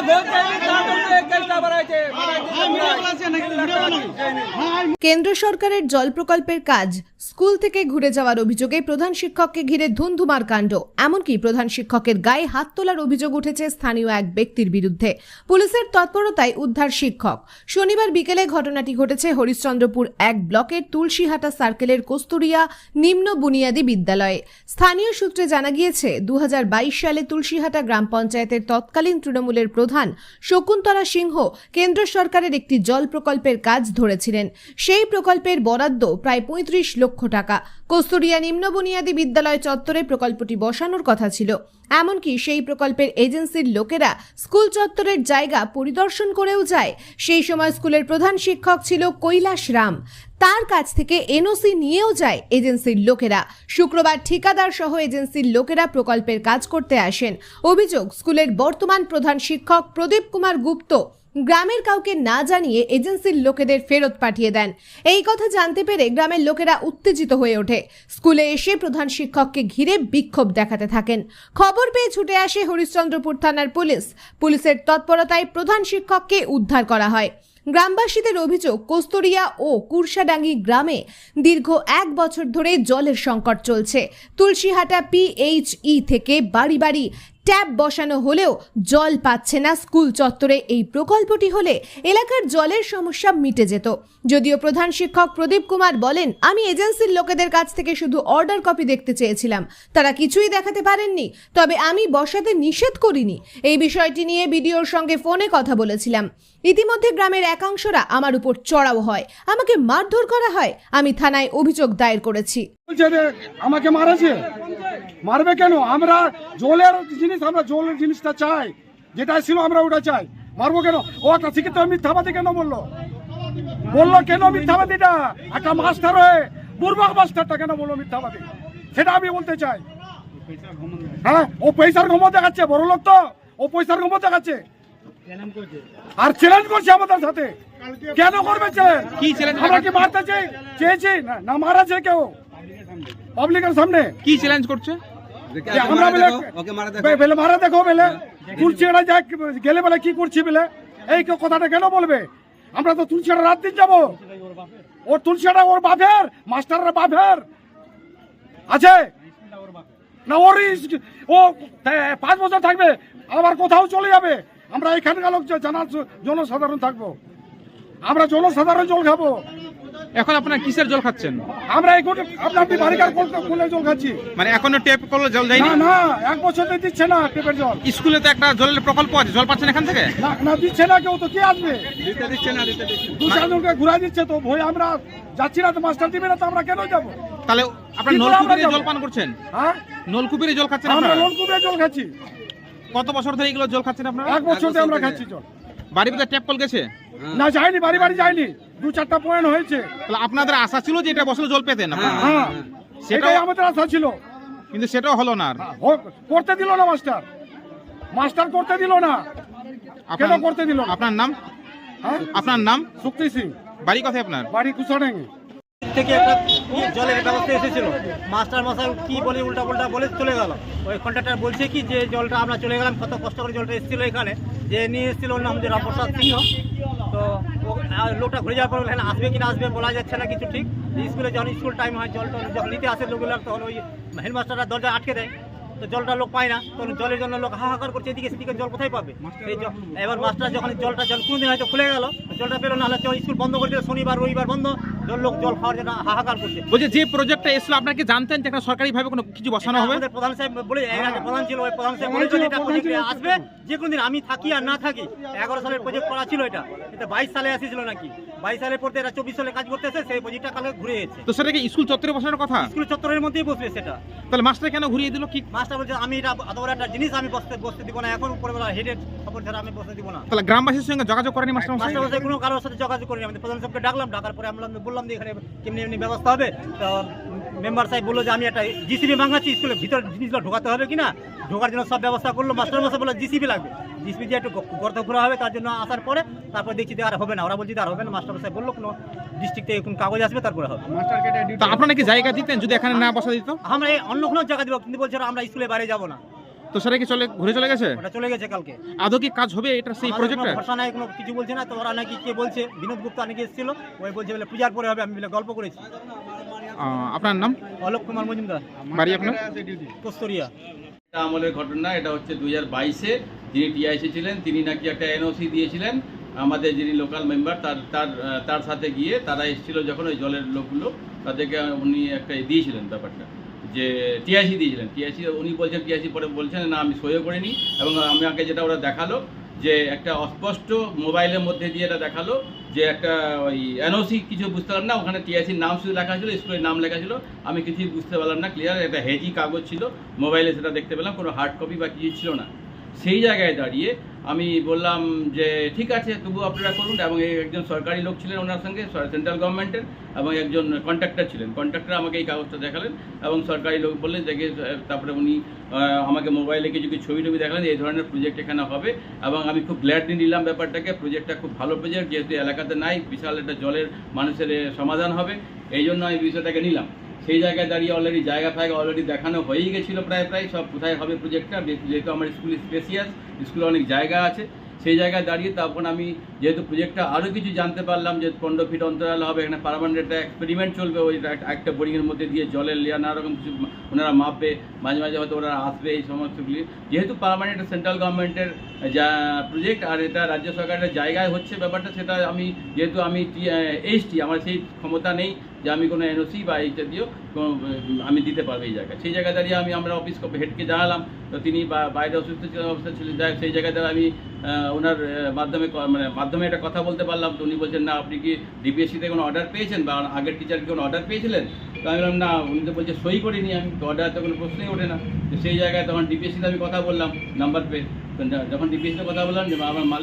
ಗೋಪಾಲ কেন্দ্র সরকারের জল প্রকল্পের কাজ স্কুল থেকে ঘুরে যাওয়ার অভিযোগে প্রধান শিক্ষককে ঘিরে ধুন্ধুমার কাণ্ড। এমনকি প্রধান শিক্ষকের গায়ে হাত তোলার অভিযোগ উঠেছে স্থানীয় এক ব্যক্তির বিরুদ্ধে। পুলিশের তৎপরতায় উদ্ধার শিক্ষক। শনিবার বিকেলে ঘটনাটি ঘটেছে হরিশ্চন্দ্রপুর এক ব্লকের তুলসীহাটা সার্কেলের কস্তুরিয়া নিম্ন বুনিয়াদী বিদ্যালয়ে। স্থানীয় সূত্রে জানা গিয়েছে দু হাজার বাইশ সালে তুলসীহাটা গ্রাম পঞ্চায়েতের তৎকালীন তৃণমূলের প্রধান শকুন্তলা সিংহ কেন্দ্র সরকারের একটি জল প্রকল্পের কাজ ধরেছিলেন। সেই প্রকল্পের বরাদ্দ প্রায় পঁয়ত্রিশ লক্ষ টাকা। কস্তুরিয়া নিম্ন বুনিয়াদী বিদ্যালয় চত্বরে প্রকল্পটি বসানোর কথা ছিল। এমনকি সেই প্রকল্পের এজেন্সির লোকেরা স্কুল চত্বরের জায়গা পরিদর্শন করেও যায়। সেই সময় স্কুলের প্রধান শিক্ষক ছিল কৈলাস রাম। তার কাছ থেকে এনওসি নিয়েও যায় এজেন্সির লোকেরা। শুক্রবার ঠিকাদার সহ এজেন্সির লোকেরা প্রকল্পের কাজ করতে আসেন। অভিযোগ, স্কুলের বর্তমান প্রধান শিক্ষক প্রদীপ কুমার গুপ্ত গ্রামের কাউকে না জানিয়ে এজেন্সির লোকেদের ফেরত পাঠিয়ে দেন। এই কথা জানতে পেরে গ্রামের লোকেরা উত্তেজিত হয়ে ওঠে। স্কুলে এসে প্রধান শিক্ষককে ঘিরে বিক্ষোভ দেখাতে থাকেন। খবর পেয়ে ছুটে আসে হরিশ্চন্দ্রপুর থানার পুলিশ। পুলিশের তৎপরতায় প্রধান শিক্ষককে উদ্ধার করা হয়। গ্রামবাসীদের অভিযোগ, কস্তুরিয়া ও কুরসাডাঙ্গি গ্রামে দীর্ঘ এক বছর ধরে জলের সংকট চলছে। তুলসীহাটা পিএইচই থেকে বাড়ি বাড়ি ট্যাপ বসানো হলেও জল পাচ্ছে না স্কুল চত্বরে। এই প্রকল্পটি হলে এলাকার জলের সমস্যা মিটে যেত। যদিও প্রধান শিক্ষক প্রদীপ কুমার বলেন, আমি এজেন্সির লোকেদের কাছ থেকে শুধু অর্ডার কপি দেখতে চেয়েছিলাম। তারা কিছুই দেখাতে পারেননি, তবে আমি বসাতে নিষেধ করিনি। এই বিষয়টি নিয়ে বিডিওর সঙ্গে ফোনে কথা বলেছিলাম। ইতিমধ্যে গ্রামের একাংশরা আমার উপর চড়াও হয়। আমাকে মারধর করা হয়। আমি থানায় অভিযোগ দায়ের করেছি। আমাকে মারবে কেন? আমরা জলের জিনিস আমরা জলের জিনিসটা চাই। যেটা ছিল আমরা ওটা চাই। মারবো কেন? ও একটা শিক্ষিত মিথ্যাবাদী কেন বলল? বলল কেন মিথ্যাবাদীটা? একটা মাস্টার হয়ে বুর্বাক মাস্টারটা কেন বলল মিথ্যাবাদী? সেটা আমি বলতে চাই। হ্যাঁ ও পয়সার ঘুমো দেখাচ্ছে বড় লোক তো। ও পয়সার ঘুমো দেখাচ্ছে। আর চ্যালেঞ্জ করছে আমাদের সাথে। কেন করবে চ্যালেঞ্জ আমরা কি মারতে চাই চেয়েছি? না না মারাছে কেউ। পাবলিকের সামনে। কি চ্যালেঞ্জ করছে? আমরা বলে মারা দেখো। বেলে তুলসি এটা যাক গেলে বলে কি করছি বেলে? এই কে- কথাটা কেন বলবে? আমরা তো তুলসিটা রাত দিন যাব। ওর তুলসিটা ওর বাপের মাস্টাররা বাপের। আছে? না ওর ও পাঁচ বছর থাকবে আবার কোথাও চলে যাবে। আমরা এখানকার লোক যে জানার জনসাধারণ থাকব। আমরা জনসাধারণ জল খাব। এখন আপনার কিসের জল খাচ্ছেন? আমরা এই কোটি আপনার বাড়িকার কোলে জল খাচ্ছি? মানে এখনও টেপ কলে জল যায়নি না না এক বছর তো দিচ্ছে না টেপের জল। স্কুলে তো একটা জলের প্রকল্প আছে জল পাচ্ছেন এখান থেকে? না না দিচ্ছে না কেউ তো কে আসবে? দিতে দিচ্ছে না দিতে দিচ্ছে। দু চারজনকে ঘুরা দিচ্ছে তো ভয় আমরা যাচ্ছি না তো মাস্টার দিবে না তো আমরা কেন যাব? তাহলে আপনার নলকূপের জল পান করছেন? হ্যাঁ? নলকূপের জল খাচ্ছেন আমরা আপনারা? নলকূপে জল খাচ্ছি। কত বছর ধরে এগুলো জল খাচ্ছেন আপনারা? এক বছর ধরে আমরা খাচ্ছি জল। বাড়ি ভিতরে ট্যাপ কল গেছে? না যায়নি বাড়ি বাড়ি যায়নি। দু চারটা পয়েন্ট হয়েছে। তাহলে আপনাদের আশা ছিল যে এটা বসলে জল পেতেন আপনারা। হ্যাঁ সেটাই আমাদের আশা ছিল। কিন্তু সেটাও হলো না আর। হোক, করতে দিল না মাস্টার। মাস্টার করতে দিল না। কেন আপনার- করতে দিল না? আপনার নাম? হ্যাঁ? আপনার নাম? শক্তি সিং। বাড়ি কোথায় আপনার? বাড়ি কুসাডেঙ্গে থেকে একটা ইয়ে জলের ব্যবস্থা এসেছিল। মাস্টার মশাই কি বলে উল্টা পাল্টা বলে চলে গেল। ওই কন্ট্রাক্টর বলছে কি যে জলটা আমরা চলে গেলাম কত কষ্ট করে জলটা এসেছিল এখানে। যে নিয়ে এসেছিল ওর নাম যে রামপ্রসাদ সিংহ। তো লোকটা ঘুরে যাওয়ার পর বললেন আসবে কি না আসবে বলা যাচ্ছে না, কিছু ঠিক। স্কুলে যখন স্কুল টাইম হয়, জল টল যখন নিতে আসে লোকগুলো তখন ওই হেডমাস্টাররা দরজা আটকে দেয়। তো জলটা লোক পায় না। তখন জলের জন্য লোক হাহাকার করছে এদিকে সেদিকে জল কোথায় পাবে? এই এবার মাস্টার যখন জলটা জল কোনোদিন হয়তো খুলে গেল জলটা পেল না হলে চল স্কুল বন্ধ করে দিল শনিবার রবিবার বন্ধ জল লোক জল খাওয়ার জন্য হাহাকার করছে। বলছে যে প্রজেক্টটা এসলো আপনাকে জানতেন যে একটা সরকারি ভাবে কোনো কিছু বসানো হবে? আমাদের প্রধান সাহেব বলে প্রধান ছিল ওই প্রধান সাহেব বলেছিল এটা প্রজেক্ট আসবে যে কোনো দিন আমি থাকি আর না থাকি এগারো সালের প্রজেক্ট করা ছিল এটা। এটা বাইশ সালে এসেছিল নাকি? বাইশ সালের পর এরা চব্বিশ সালে কাজ করতেছে সেই প্রজেক্টটা কালে ঘুরে গেছে তো স্কুল চত্বরে বসানোর কথা? স্কুল চত্বরের মধ্যেই বসবে সেটা। তাহলে মাস্টার কেন ঘুরিয়ে দিল? কি মাস্টার বলছে আমি এটা একটা জিনিস আমি বসতে বসতে দিব না। এখন উপরবেলা হেডের খবর ছাড়া আমি বসতে দিব না। তাহলে গ্রামবাসীর সঙ্গে যোগাযোগ করেনি মাস্টার মাস্টার কোনো কারোর সাথে যোগাযোগ করিনি। আমি প্রধান সাহেবকে ডাকলাম ডাকার পরে আমরা বললাম যে এখানে কেমনি এমনি ব্যবস্থা হবে। তো মেম্বার সাহেব বলল যে আমি একটা জিসিবি মাঙাচ্ছি স্কুলের ভিতরে জিনিসগুলো ঢোকাতে হবে কিনা ঢোকার জন্য সব ব্যবস্থা করল। মাস্টার মশাই বলল জিসিবি লাগবে। জিসিবি দিয়ে একটু গর্ত ঘোরা হবে তার জন্য আসার পরে তারপর দেখছি যে আর হবে না। ওরা বলছি যে আর হবে না মাস্টার মশাই বলল কোনো ডিস্ট্রিক্ট থেকে কোনো কাগজ আসবে তারপরে হবে। তা আপনারা কি জায়গা দিতেন যদি এখানে না বসা দিত? আমরা এই অন্য কোনো জায়গা দিব কিন্তু বলছে আমরা স্কুলে বাইরে যাব না। তো সেটা কি চলে ঘুরে চলে গেছে? ওটা চলে গেছে কালকে। আদৌ কি কাজ হবে এটা সেই আমাদের প্রজেক্টে কোনো ভরসা নাই কোনো কিছু বলছে না তো ওরা নাকি কে বলছে বিনোদ গুপ্তা নাকি এসেছিল ওই বলছে বলে পূজার পরে হবে আমি বলে গল্প করেছি। আপনার নাম? অলোক কুমার মজুমদার। বাড়ি আপনার? কস্তরিয়া। আমলের ঘটনা, এটা হচ্ছে দু হাজার বাইশে যিনি টিআইসি ছিলেন, তিনি নাকি একটা এনওসি দিয়েছিলেন। আমাদের যিনি লোকাল মেম্বার, তার তার তার সাথে গিয়ে তারা এসেছিল যখন ওই জলের লোকগুলো, তাদেরকে উনি একটা দিয়েছিলেন ব্যাপারটা, যে টিআইসি দিয়েছিলেন। টিআইসি, উনি বলছেন, টিআইসি পরে বলছেন, না, আমি সইও করিনি। এবং আমাকে যেটা ওরা দেখাল, যে একটা অস্পষ্ট মোবাইলের মধ্যে দিয়ে এটা দেখাল যে একটা ওই এনওসি কিছু বুঝতে পারলাম না, ওখানে টিআইসির নাম শুধু লেখা ছিল স্কুলের নাম লেখা ছিল, আমি কিছুই বুঝতে পারলাম না ক্লিয়ার একটা হেজি কাগজ ছিল মোবাইলে সেটা দেখতে পেলাম, কোনো হার্ড কপি বা কিছু ছিল না। সেই জায়গায় দাঁড়িয়ে আমি বললাম যে, ঠিক আছে তবু আপনারা করুন। এবং একজন সরকারি লোক ছিলেন ওনার সঙ্গে সেন্ট্রাল গভর্নমেন্টের এবং একজন কন্ট্রাক্টর ছিলেন। কন্ট্রাক্টর আমাকে এই কাগজটা দেখালেন এবং সরকারি লোক বললেন, দেখে তারপরে উনি আমাকে মোবাইলে কিছু কিছু ছবি টবি দেখালেন, এই ধরনের প্রজেক্ট এখানে হবে। এবং আমি খুব গ্ল্যাডলি নিলাম ব্যাপারটাকে। প্রজেক্টটা খুব ভালো প্রজেক্ট যেহেতু এলাকাতে নাই, বিশাল একটা জলের মানুষের সমাধান হবে। এই জন্য আমি বিষয়টাকে নিলাম। সেই জায়গায় দাঁড়িয়ে অলরেডি জায়গা ফায়গা অলরেডি দেখানো হয়েই গেছিল প্রায় প্রায়, সব কোথায় হবে প্রজেক্টটা যেহেতু আমার স্কুল স্পেসিয়াস স্কুলে অনেক জায়গা আছে, সেই জায়গায় দাঁড়িয়ে তখন আমি যেহেতু প্রজেক্টটা আরও কিছু জানতে পারলাম যে পনেরো ফিট অন্তরাল হবে, এখানে পারমানেন্ট একটা এক্সপেরিমেন্ট চলবে, ওই একটা- বোরিংয়ের মধ্যে দিয়ে জলের লেয়ার নানা রকম কিছু ওনারা মাপবে, মাঝে মাঝে হয়তো ওরা আসবে এই সমস্তগুলি যেহেতু পারমানেন্ট সেন্ট্রাল গভর্নমেন্টের যা প্রজেক্ট আর এটা রাজ্য সরকারের জায়গায় হচ্ছে ব্যাপারটা, সেটা আমি, যেহেতু আমি এইচটি আমার সেই ক্ষমতা নেই যে আমি কোনো এনওসি বা দিয়েও কোনো আমি দিতে পারব এই জায়গায়। সেই জায়গায় দাঁড়িয়ে আমি, আমরা অফিস হেডকে জানালাম, তো তিনি বাইরে অসুস্থ ছিলেন অবস্থা ছিলেন, যাই সেই জায়গায় দ্বারা আমি ওনার মাধ্যমে মানে মাধ্যমে একটা কথা বলতে পারলাম, তো উনি বলছেন, না, আপনি কি ডিপিএসসিতে কোনো অর্ডার পেয়েছেন বা আগের টিচার কি কোনো অর্ডার পেয়েছিলেন? তো আমি বললাম, না, উনি তো বলছে সই করিনি, আমি তো অর্ডার তো কোনো প্রশ্নই ওঠে না। তো সেই জায়গায় তখন ডিপিএসসিতে আমি কথা বললাম নাম্বার পেয়ে যখন ডিপিএসসিতে কথা বললাম যে আমার